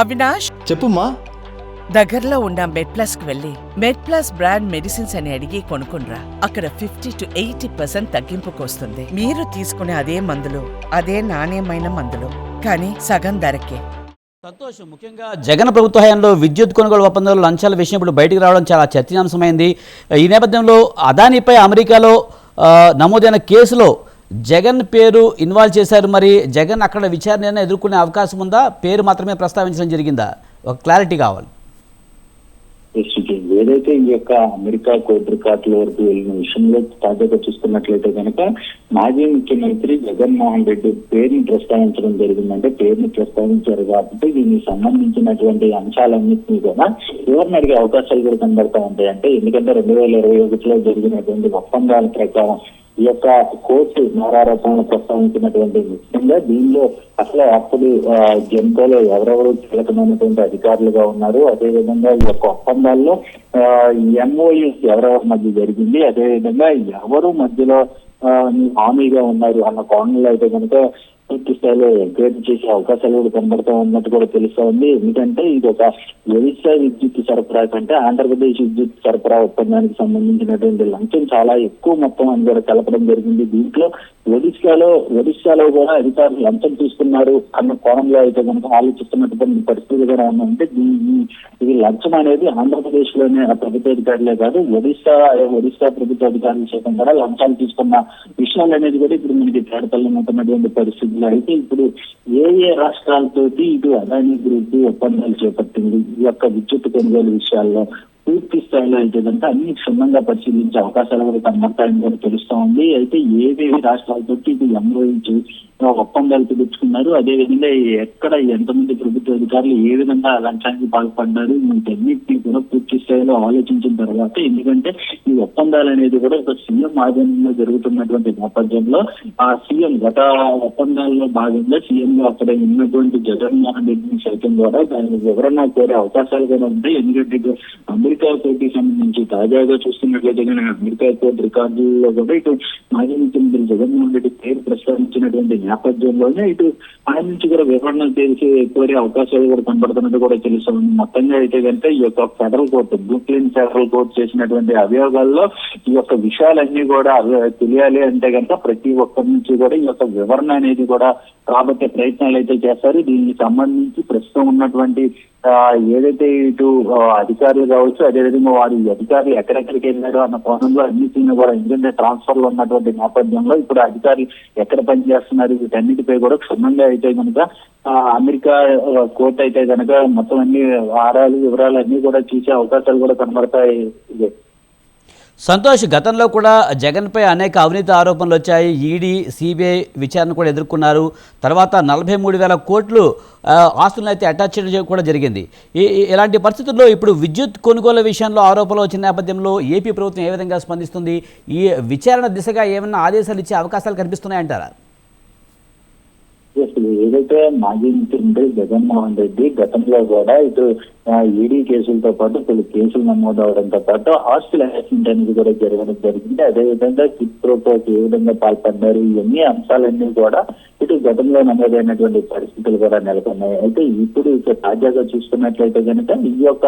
అవినాష్? చెప్పుమా దగ్గరలో ఉన్న మెడ్ ప్లస్కు వెళ్ళి మెడ్ ప్లస్ బ్రాండ్ మెడిసిన్స్ అని అడిగి కొనుక్కునరా అక్కడ ఫిఫ్టీ టు ఎయిటీ పర్సెంట్ తగ్గింపుకు వస్తుంది మీరు తీసుకునే అదే మందులు అదే నాణ్యమైన మందులు. కానీ సగం ధరకే. సంతోషం ముఖ్యంగా జగన్ ప్రభుత్వ హయాంలో విద్యుత్ కొనుగోలు ఒప్పందాలు లంచాల విషయం ఇప్పుడు బయటికి రావడం చాలా చర్చనీయాంశమైంది. ఈ నేపథ్యంలో అదానిపై అమెరికాలో నమోదైన కేసులో జగన్ పేరు ఇన్వాల్వ్ చేశారు మరి. జగన్ అక్కడ విచారణ ఎదుర్కొనే అవకాశం ఉందా? పేరు మాత్రమే ప్రస్తావించడం జరిగిందా? ఒక క్లారిటీ కావాలి. ఏదైతే ఈ యొక్క అమెరికా కోర్టు రికార్డుల వరకు వెళ్ళిన విషయంలో తాజాగా చూసుకున్నట్లయితే కనుక మాజీ ముఖ్యమంత్రి జగన్మోహన్ రెడ్డి పేరుని ప్రస్తావించడం జరిగిందంటే పేరుని ప్రస్తావించారు కాబట్టి దీనికి సంబంధించినటువంటి అంశాలన్నింటినీ కూడా ఎవరిని అడిగే అవకాశాలు కూడా కనబడతా ఉంటాయి అంటే ఎందుకంటే రెండు వేల ఇరవై ఒకటిలో జరిగినటువంటి ఒప్పందాల ప్రకారం ఈ యొక్క కోర్టు నేరారోపణలు ప్రస్తావించినటువంటి ముఖ్యంగా దీనిలో అసలు అప్పుడు ఆ, ఎవరెవరు కీలకమైనటువంటి అధికారులుగా ఉన్నారు. అదే విధంగా ఈ యొక్క ఒప్పందాల్లో ఎంఓయూస్ ఎవరెవరి మధ్య జరిగింది. అదే విధంగా ఎవరు మధ్యలో హామీగా ఉన్నారు అన్న కోణంలో అయితే కనుక పూర్తి స్థాయిలో ఎంక్వైరీ చేసే అవకాశాలు కూడా కనబడతా ఉన్నట్టు కూడా తెలుస్తా ఉంది. ఎందుకంటే ఇది ఒక ఒడిశా విద్యుత్ సరఫరా కంటే ఆంధ్రప్రదేశ్ విద్యుత్ సరఫరా ఒప్పందానికి సంబంధించినటువంటి లంచం చాలా ఎక్కువ మొత్తం అని కూడా తెలపడం జరిగింది. దీంట్లో ఒడిశాలో ఒడిశాలో కూడా అధికారులు లంచం తీసుకున్నారు అన్న కోణంలో అయితే కనుక ఆలోచిస్తున్నటువంటి పరిస్థితి కూడా ఉందంటే దీన్ని ఇది లంచం అనేది ఆంధ్రప్రదేశ్లోనే ప్రభుత్వ అధికారులే కాదు ఒడిశా ఒడిశా ప్రభుత్వ అధికారుల సైతం కూడా లంచాలు తీసుకున్న విషయాలు అనేది కూడా ఇప్పుడు మనకి తేడతల్లినటువంటి పరిస్థితులు అయితే ఇప్పుడు ఏ ఏ రాష్ట్రాలతోటి ఇటు అదానీ గ్రూప్ ఒప్పందాలు చేపట్టింది ఈ యొక్క విద్యుత్ కొనుగోలు విషయాల్లో పూర్తి స్థాయిలో అయితే కనుక అన్ని క్షుణ్ణంగా పరిశీలించే అవకాశాలు కూడా కనబడతాయని కూడా తెలుస్తా ఉంది. అయితే ఏవేవి రాష్ట్రాలతో ఇది ఎంఓయించి ఒప్పందాలు కుదుర్చుకున్నారు అదే విధంగా ఎక్కడ ఎంతమంది ప్రభుత్వ అధికారులు ఏ విధంగా లంచానికి పాల్పడ్డారు వీటన్నిటిని కూడా పూర్తి స్థాయిలో ఆలోచించిన తర్వాత ఎందుకంటే ఈ ఒప్పందాలు అనేది కూడా ఒక సీఎం ఆధ్వర్యంలో జరుగుతున్నటువంటి నేపథ్యంలో ఆ సీఎం గత ఒప్పందాల్లో భాగంగా సీఎం గా అక్కడ ఉన్నటువంటి జగన్మోహన్ రెడ్డిని సైతం కూడా దాని వివరణ కోరే అవకాశాలు కూడా ఉంటాయి. ఎందుకంటే అందరికీ అమెరికా కోర్టుకి సంబంధించి తాజాగా చూస్తున్నట్లయితే కనుక అమెరికా కోర్టు రికార్డుల్లో కూడా ఇటు మాజీ ముఖ్యమంత్రి జగన్మోహన్ రెడ్డి పేరు ప్రస్తావించినటువంటి నేపథ్యంలోనే ఇటు ఆయన నుంచి కూడా వివరణ తెలిసి కోరే అవకాశాలు కూడా కనబడుతున్నట్టు కూడా తెలుస్తుంది. మొత్తంగా అయితే కనుక ఈ యొక్క federal court Brooklyn federal court చేసినటువంటి అభియోగాల్లో ఈ యొక్క విషయాలన్నీ కూడా తెలియాలి అంటే కనుక ప్రతి ఒక్కరి నుంచి కూడా ఈ యొక్క వివరణ అనేది కూడా రాబట్టే ప్రయత్నాలు అయితే చేస్తారు. దీనికి సంబంధించి ప్రస్తుతం ఉన్నటువంటి ఏదైతే ఇటు అధికారులు కావచ్చు అదేవిధంగా వారి అధికారులు ఎక్కడెక్కడికి వెళ్ళారు అన్న కోణంలో అన్నిటిని కూడా ఎందుకంటే ట్రాన్స్ఫర్లో ఉన్నటువంటి నేపథ్యంలో ఇప్పుడు అధికారులు ఎక్కడ పనిచేస్తున్నారు వీటన్నిటిపై కూడా క్షుణ్ణంగా అయితే కనుక అమెరికా కోర్టు అయితే కనుక మొత్తం అన్ని ఆరాలు వివరాలు అన్ని కూడా చూసే అవకాశాలు కూడా కనబడతాయి. సంతోష్ గతంలో కూడా జగన్పై అనేక అవినీతి ఆరోపణలు వచ్చాయి. ఈడీ సిబిఐ విచారణ కూడా ఎదుర్కొన్నారు. తర్వాత నలభై మూడు వేల కోట్లు ఆస్తులను అయితే అటాచ్ చేయడం కూడా జరిగింది. ఈ ఇలాంటి పరిస్థితుల్లో ఇప్పుడు విద్యుత్ కొనుగోలు విషయంలో ఆరోపణలు వచ్చిన నేపథ్యంలో ఏపీ ప్రభుత్వం ఏ విధంగా స్పందిస్తుంది? ఈ విచారణ దిశగా ఏమైనా ఆదేశాలు ఇచ్చే అవకాశాలు కనిపిస్తున్నాయంటారా? అసలు ఏదైతే మాజీ ముఖ్యమంత్రి జగన్మోహన్ రెడ్డి గతంలో కూడా ఇటు ఈడీ కేసులతో పాటు పలు కేసులు నమోదు అవడంతో పాటు హాస్టల్ యాక్సిడెంట్ అనేది కూడా జరగడం జరిగింది. అదేవిధంగా కిట్ ప్రోటోకి ఏ విధంగా పాల్పడ్డారు ఇవన్నీ అంశాలన్నీ కూడా ఇటు గతంలో నమోదైనటువంటి పరిస్థితులు కూడా నెలకొన్నాయి. అయితే ఇప్పుడు ఇక తాజాగా చూసుకున్నట్లయితే కనుక ఈ యొక్క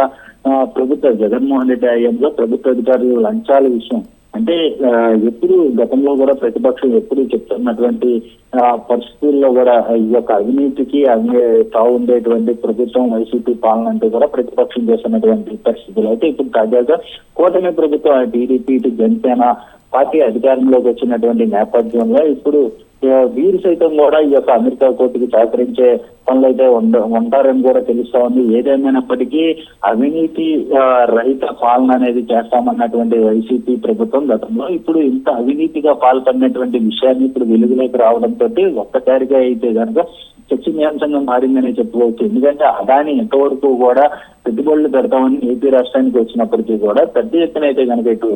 ప్రభుత్వ జగన్మోహన్ రెడ్డి హయాంలో ప్రభుత్వ అధికారులు లంచాల విషయం అంటే ఎప్పుడు గతంలో కూడా ప్రతిపక్షం ఎప్పుడు చెప్తున్నటువంటి ఆ, పరిస్థితుల్లో కూడా ఈ యొక్క అవినీతికి అవి తావు ఉండేటువంటి ప్రభుత్వం వైసీపీ పాలన అంటూ కూడా ప్రతిపక్షం చేస్తున్నటువంటి పరిస్థితులు. అయితే ఇప్పుడు తాజాగా కూటమి ప్రభుత్వం టీడీపీ ఇటు జనసేన పార్టీ అధికారంలోకి వచ్చినటువంటి నేపథ్యంలో ఇప్పుడు వీరు సైతం కూడా ఈ యొక్క అమెరికా కోర్టుకి సహకరించే పనులు అయితే ఉండ- ఉంటారని కూడా తెలుస్తా ఉంది. ఏదేమైనప్పటికీ అవినీతి రహిత పాలన అనేది చేస్తామన్నటువంటి వైసీపీ ప్రభుత్వం గతంలో ఇప్పుడు ఇంత అవినీతిగా పాల్పడినటువంటి విషయాన్ని ఇప్పుడు వెలుగులోకి రావడంతో ఒక్కసారిగా అయితే కనుక చర్చనీయాంశంగా మారిందనే చెప్పుకోవచ్చు. ఎందుకంటే అదాని ఎంతవరకు కూడా పెట్టుబడులు పెడతామని ఏపీ రాష్ట్రానికి వచ్చినప్పటికీ కూడా పెద్ద ఎత్తున అయితే కనుక ఇటు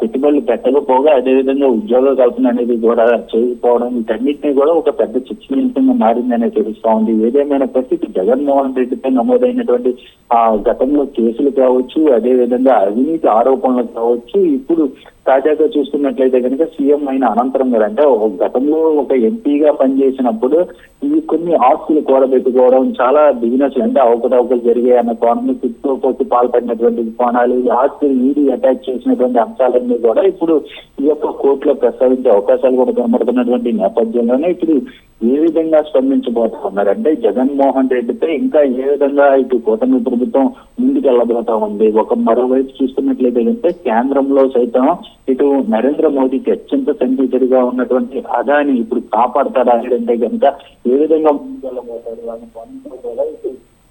పెట్టుబడులు పెట్టుబడులు పోగా అదేవిధంగా ఉద్యోగ కల్పన అనేది కూడా చేయకపోవడం వీటన్నిటిని కూడా ఒక పెద్ద చర్చనీయాంశంగా మారిందనే తెలుస్తా ఉంది. ఏదేమైనా పరిస్థితి జగన్మోహన్ రెడ్డిపై నమోదైనటువంటి ఆ గతంలో కేసులు కావచ్చు అదే విధంగా అవినీతి ఆరోపణలు కావచ్చు ఇప్పుడు తాజాగా చూస్తున్నట్లయితే కనుక సీఎం అయిన అనంతరం గారు అంటే ఒక గతంలో ఒక ఎంపీగా పనిచేసినప్పుడు ఈ కొన్ని ఆస్తులు కూడబెట్టుకోవడం చాలా బిజినెస్ అంటే అవకతవకలు జరిగాయి అన్న కోణం తిప్పుకోపోతే పాల్పడినటువంటి కోణాలు ఈ ఆస్తులు ఈడీ అటాచ్ చేసినటువంటి అంశాలన్నీ కూడా ఇప్పుడు ఈ యొక్క కోర్టులో ప్రస్తావించే అవకాశాలు కూడా కనబడుతున్నటువంటి నేపథ్యంలోనే ఇప్పుడు ఏ విధంగా స్పందించబోతా ఉన్నారంటే జగన్మోహన్ రెడ్డిపై ఇంకా ఏ విధంగా ఇటు కూటమి ప్రభుత్వం ముందుకెళ్ళబోతా ఉంది ఒక మరోవైపు చూస్తున్నట్లయితే అంటే కేంద్రంలో సైతం ఇటు నరేంద్ర మోదీకి అత్యంత సన్నిహితుడిగా ఉన్నటువంటి అదాని ఇప్పుడు కాపాడతాడా అంటే కనుక ఏ విధంగా ముందుకెళ్ళబోతాడు అనే కోణంలో కూడా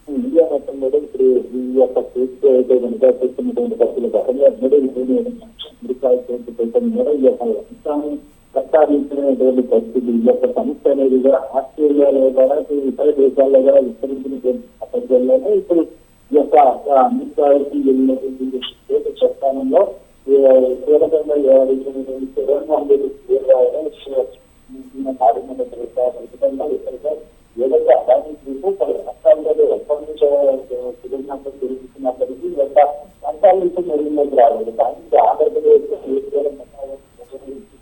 ఇండియా మొత్తం కూడా ఇప్పుడు ఈ యొక్క కేసు అయితే కనుక చూస్తున్నటువంటి పరిస్థితులు గతంలో అమెరికా ప్రస్తావించినటువంటి పరిస్థితి ఈ యొక్క సమస్య అనేది కూడా ఆస్ట్రేలియాలో కూడా ఇతర దేశాల్లో కూడా విస్తరించినటువంటి నేపథ్యంలోనే ఇప్పుడు ఈ యొక్క ఆ, వెళ్ళినటువంటి స్టేట్ ప్రస్థానంలో కీలకంగా వ్యవహరించినటువంటి జగన్మోహన్ రెడ్డి పేరు రాయడం ఈయన పార్లమెంట్ ఖచ్చితంగా ఇక్కడిగా ఏదైతే అదాని గ్రూపు పలు రాష్ట్రాల్లో ఎప్పటి నుంచో తిరిగినప్పుడు తిరుగుతున్నప్పటికీ ఈ యొక్క అంశాలు ఇప్పుడు మెరుగులోకి రాలేదు కానీ ఆంధ్రప్రదేశ్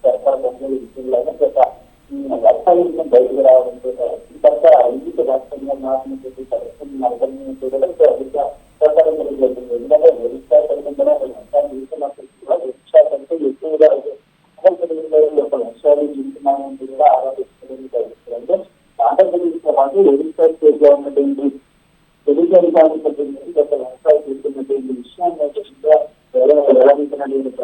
సర్కార్ పనుల విషయంలోనే గత వర్షాల విషయం బయటకు రావడంతో ఈ పక్క ఇంటికి రాష్ట్రంగా మారినటువంటి పరిస్థితులు నడపడం చూడడం అధిక సహకారం జరుగుతుంది ఎందుకంటే ఒరిస్సా పరిగణన కూడా ఒరిస్సా కంటే ఎక్కువగా కూడా ఆంధ్రప్రదేశ్తో పాటు ఒరిస్సా స్టేట్లో ఉన్నటువంటి తెలుగు అధికారులు గత విషయాన్ని ఇంకా